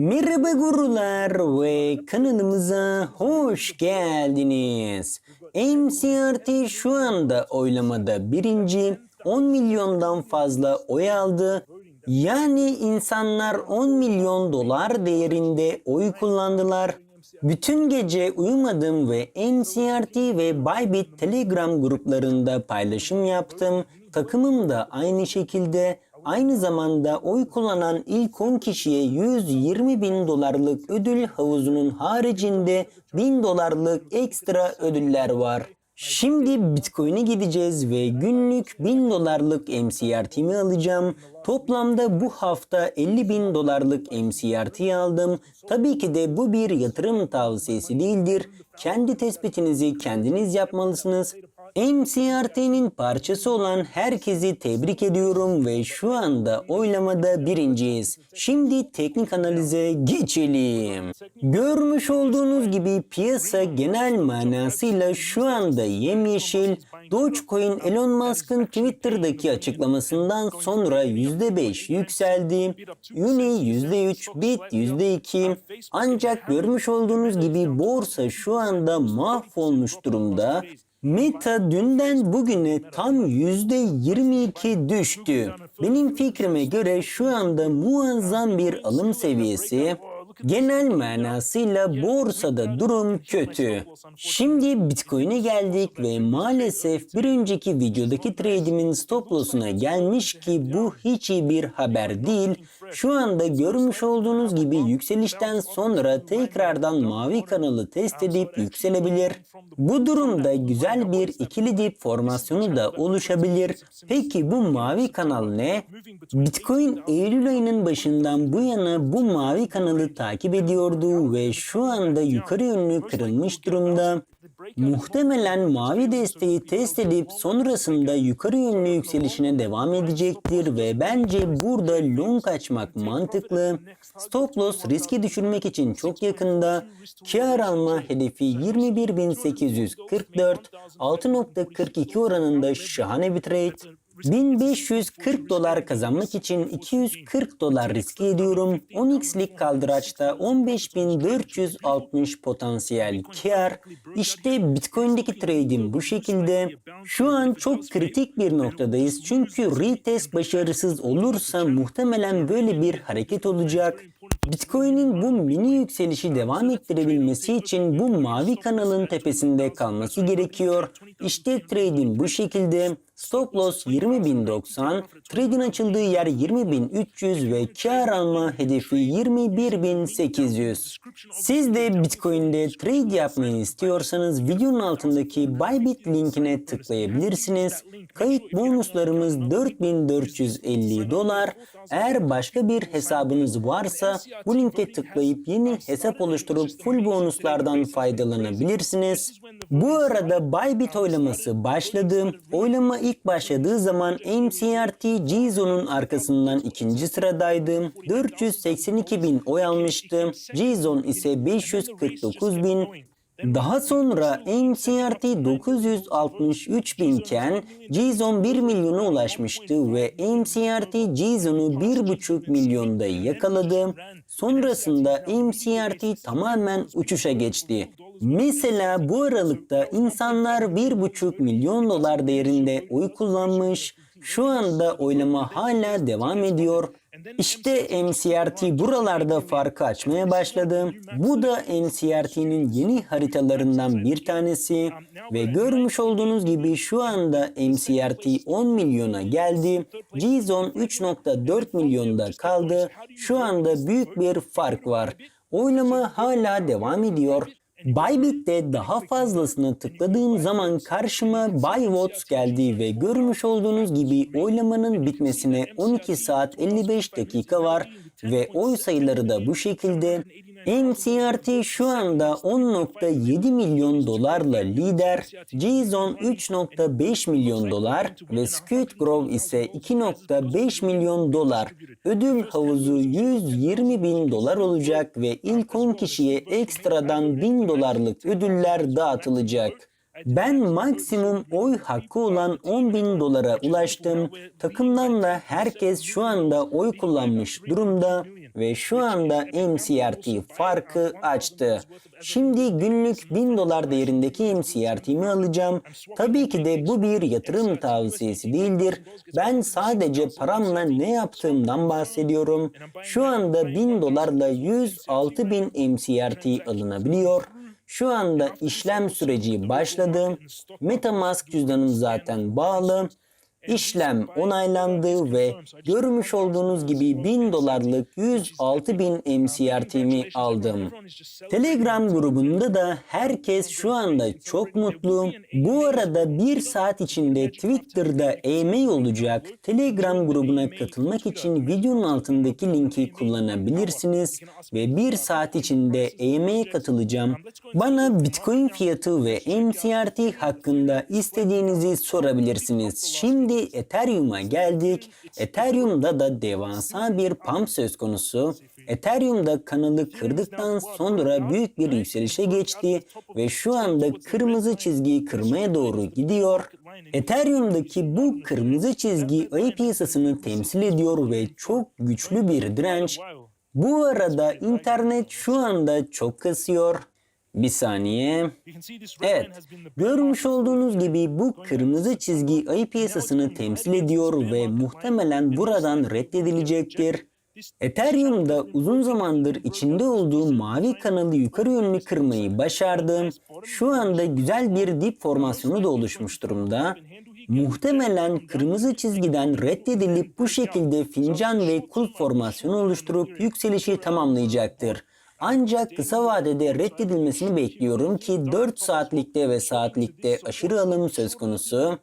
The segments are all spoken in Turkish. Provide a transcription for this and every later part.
Merhaba gurular ve kanalımıza hoş geldiniz. MCRT şu anda oylamada birinci 10 milyondan fazla oy aldı. Yani insanlar 10 milyon dolar değerinde oy kullandılar. Bütün gece uyumadım ve MCRT ve Bybit Telegram gruplarında paylaşım yaptım. Takımım da aynı şekilde aynı zamanda oy kullanan ilk 10 kişiye 120 bin dolarlık ödül havuzunun haricinde 1000 dolarlık ekstra ödüller var. Şimdi Bitcoin'e gideceğiz ve günlük 1000 dolarlık MCRT'mi alacağım. Toplamda bu hafta 50 bin dolarlık MCRT aldım. Tabii ki de bu bir yatırım tavsiyesi değildir. Kendi tespitinizi kendiniz yapmalısınız. MCRT'nin parçası olan herkesi tebrik ediyorum ve şu anda oylamada birinciyiz. Şimdi teknik analize geçelim. Görmüş olduğunuz gibi piyasa genel manasıyla şu anda yemyeşil. Dogecoin Elon Musk'ın Twitter'daki açıklamasından sonra %5 yükseldi. Uni %3, Bit %2. Ancak görmüş olduğunuz gibi borsa şu anda mahvolmuş durumda. Meta dünden bugüne tam %22 düştü. Benim fikrime göre şu anda muazzam bir alım seviyesi. Genel manasıyla borsada durum kötü. Şimdi Bitcoin'e geldik ve maalesef bir önceki videodaki trade'imin stop loss'una gelmiş ki bu hiç iyi bir haber değil. Şu anda görmüş olduğunuz gibi yükselişten sonra tekrardan mavi kanalı test edip yükselebilir. Bu durumda güzel bir ikili dip formasyonu da oluşabilir. Peki bu mavi kanal ne? Bitcoin Eylül ayının başından bu yana bu mavi kanalı takip ediyordu ve şu anda yukarı yönlü kırılmış durumda. Muhtemelen mavi desteği test edip sonrasında yukarı yönlü yükselişine devam edecektir ve bence burada long açmak mantıklı. Stop loss riski düşürmek için çok yakında. Kar alma hedefi 21.844, 6.42 oranında şahane bir trade. 1540 dolar kazanmak için 240 dolar riske ediyorum. 10x'lik kaldıraçta 15460 potansiyel kar. İşte Bitcoin'deki trade'im bu şekilde. Şu an çok kritik bir noktadayız çünkü retest başarısız olursa muhtemelen böyle bir hareket olacak. Bitcoin'in bu mini yükselişi devam ettirebilmesi için bu mavi kanalın tepesinde kalması gerekiyor. İşte trade'im bu şekilde. Stop loss 20.090, trade'in açıldığı yer 20.300 ve kar alma hedefi 21.800. Siz de Bitcoin'de trade yapmayı istiyorsanız videonun altındaki Bybit linkine tıklayabilirsiniz. Kayıt bonuslarımız 4450 dolar. Eğer başka bir hesabınız varsa bu linke tıklayıp yeni hesap oluşturup full bonuslardan faydalanabilirsiniz. Bu arada Bybit oylaması başladı. Oylama ilk başladığı zaman MCRT Gzone'un arkasından ikinci sıradaydı. 482 bin oy almıştı. Gzone ise 549 bin. Daha sonra MCRT 963 binken Gzone 1 milyona ulaşmıştı ve MCRT Gzone'u 1,5 milyonda yakaladı. Sonrasında MCRT tamamen uçuşa geçti. Mesela bu aralıkta insanlar 1,5 milyon dolar değerinde oy kullanmış. Şu anda oylama hala devam ediyor. İşte MCRT buralarda farkı açmaya başladı. Bu da MCRT'nin yeni haritalarından bir tanesi ve görmüş olduğunuz gibi şu anda MCRT 10 milyona geldi. Gzone 3.4 milyonda kaldı. Şu anda büyük bir fark var. Oylama hala devam ediyor. Bybit'te daha fazlasını tıkladığım zaman karşıma Buy Votes geldi ve görmüş olduğunuz gibi oylamanın bitmesine 12 saat 55 dakika var ve oy sayıları da bu şekilde. MCRT şu anda 10.7 milyon dolarla lider, Gzone 3.5 milyon dolar ve Squid Grove ise 2.5 milyon dolar. Ödül havuzu 120 bin dolar olacak ve ilk 10 kişiye ekstradan 1000 dolarlık ödüller dağıtılacak. Ben maksimum oy hakkı olan 10 bin dolara ulaştım. Takımdan da herkes şu anda oy kullanmış durumda ve şu anda MCRT farkı açtı. Şimdi günlük 1000 dolar değerindeki MCRT'mi alacağım. Tabii ki de bu bir yatırım tavsiyesi değildir. Ben sadece paramla ne yaptığımdan bahsediyorum. Şu anda 1000 dolarla 106 bin MCRT alınabiliyor. Şu anda işlem süreci başladı. Metamask cüzdanım zaten bağlı. İşlem onaylandı ve görmüş olduğunuz gibi 1000 dolarlık 106 bin MCRT'mi aldım. Telegram grubunda da herkes şu anda çok mutlu. Bu arada bir saat içinde Twitter'da e-mail olacak. Telegram grubuna katılmak için videonun altındaki linki kullanabilirsiniz ve bir saat içinde e-mail katılacağım. Bana Bitcoin fiyatı ve MCRT hakkında istediğinizi sorabilirsiniz. Şimdi Ethereum'a geldik. Ethereum'da da devasa bir pump söz konusu. Ethereum'da kanalı kırdıktan sonra büyük bir yükselişe geçti ve şu anda kırmızı çizgiyi kırmaya doğru gidiyor. Ethereum'daki bu kırmızı çizgi ayı piyasasını temsil ediyor ve çok güçlü bir direnç. Bu arada internet şu anda çok kasıyor. Bir saniye. Evet, görmüş olduğunuz gibi bu kırmızı çizgi ayı piyasasını temsil ediyor ve muhtemelen buradan reddedilecektir. Ethereum'da uzun zamandır içinde olduğum mavi kanalı yukarı yönlü kırmayı başardım. Şu anda güzel bir dip formasyonu da oluşmuş durumda. Muhtemelen kırmızı çizgiden reddedilip bu şekilde fincan ve kulp formasyonu oluşturup yükselişi tamamlayacaktır. Ancak kısa vadede reddedilmesini bekliyorum ki 4 saatlikte ve saatlikte aşırı alım söz konusu.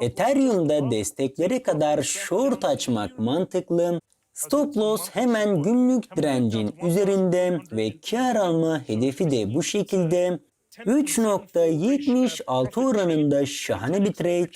Ethereum'da desteklere kadar short açmak mantıklı. Stop loss hemen günlük direncin üzerinde ve kar alma hedefi de bu şekilde. 3.76 oranında şahane bir trade.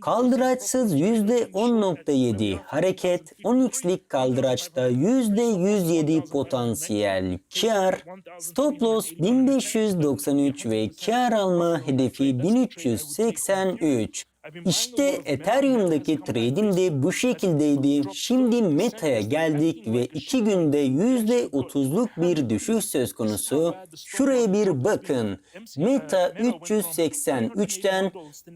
Kaldıraçsız %10.7 hareket. 10x'lik kaldıraçta %107 potansiyel kar. Stop loss 1593 ve kar alma hedefi 1383. İşte Ethereum'daki trade'im de bu şekildeydi. Şimdi Meta'ya geldik ve 2 günde %30'luk bir düşüş söz konusu. Şuraya bir bakın. Meta 383'ten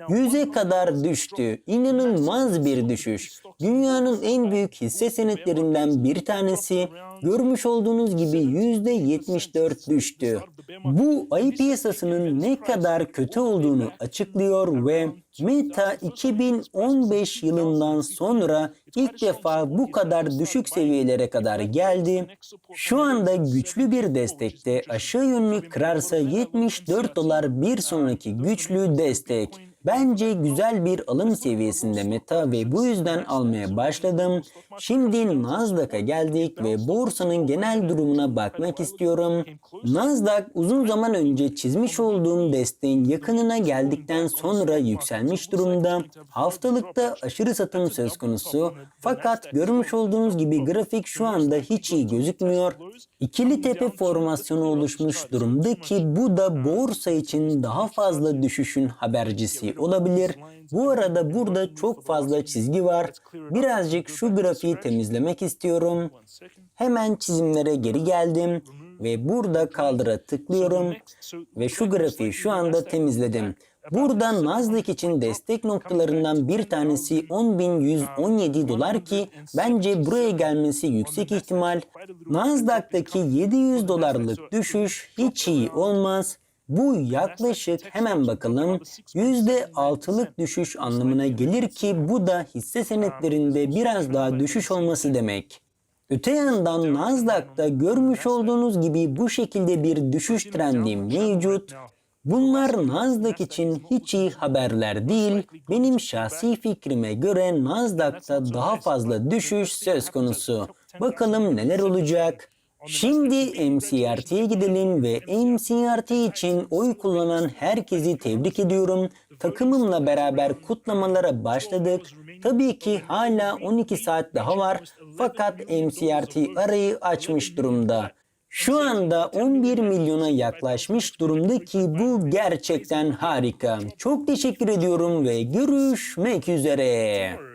100'e kadar düştü. İnanılmaz bir düşüş. Dünyanın en büyük hisse senetlerinden bir tanesi. Görmüş olduğunuz gibi %74 düştü. Bu ayı piyasasının ne kadar kötü olduğunu açıklıyor ve Meta 2015 yılından sonra ilk defa bu kadar düşük seviyelere kadar geldi. Şu anda güçlü bir destekte aşağı yönlü kırarsa 74 dolar bir sonraki güçlü destek. Bence güzel bir alım seviyesinde Meta ve bu yüzden almaya başladım. Şimdi Nasdaq'a geldik ve borsanın genel durumuna bakmak istiyorum. Nasdaq uzun zaman önce çizmiş olduğum desteğin yakınına geldikten sonra yükselmiş durumda. Haftalıkta aşırı satım söz konusu. Fakat görmüş olduğunuz gibi grafik şu anda hiç iyi gözükmüyor. İkili tepe formasyonu oluşmuş durumda ki bu da borsa için daha fazla düşüşün habercisi olabilir. Bu arada burada çok fazla çizgi var. Birazcık şu grafiği temizlemek istiyorum. Hemen çizimlere geri geldim ve burada kaldıra tıklıyorum ve şu grafiği şu anda temizledim. Burada Nasdaq için destek noktalarından bir tanesi 10.117 dolar ki bence buraya gelmesi yüksek ihtimal. Nasdaq'taki 700 dolarlık düşüş hiç iyi olmaz. Bu yaklaşık hemen bakalım %6'lık düşüş anlamına gelir ki bu da hisse senetlerinde biraz daha düşüş olması demek. Öte yandan Nasdaq'ta görmüş olduğunuz gibi bu şekilde bir düşüş trendi mevcut. Bunlar Nasdaq için hiç iyi haberler değil. Benim şahsi fikrime göre Nasdaq'ta daha fazla düşüş söz konusu. Bakalım neler olacak. Şimdi MCRT'ye gidelim ve MCRT için oy kullanan herkesi tebrik ediyorum. Takımımla beraber kutlamalara başladık. Tabii ki hala 12 saat daha var. fakat MCRT arayı açmış durumda. Şu anda 11 milyona yaklaşmış durumda ki bu gerçekten harika. Çok teşekkür ediyorum ve görüşmek üzere.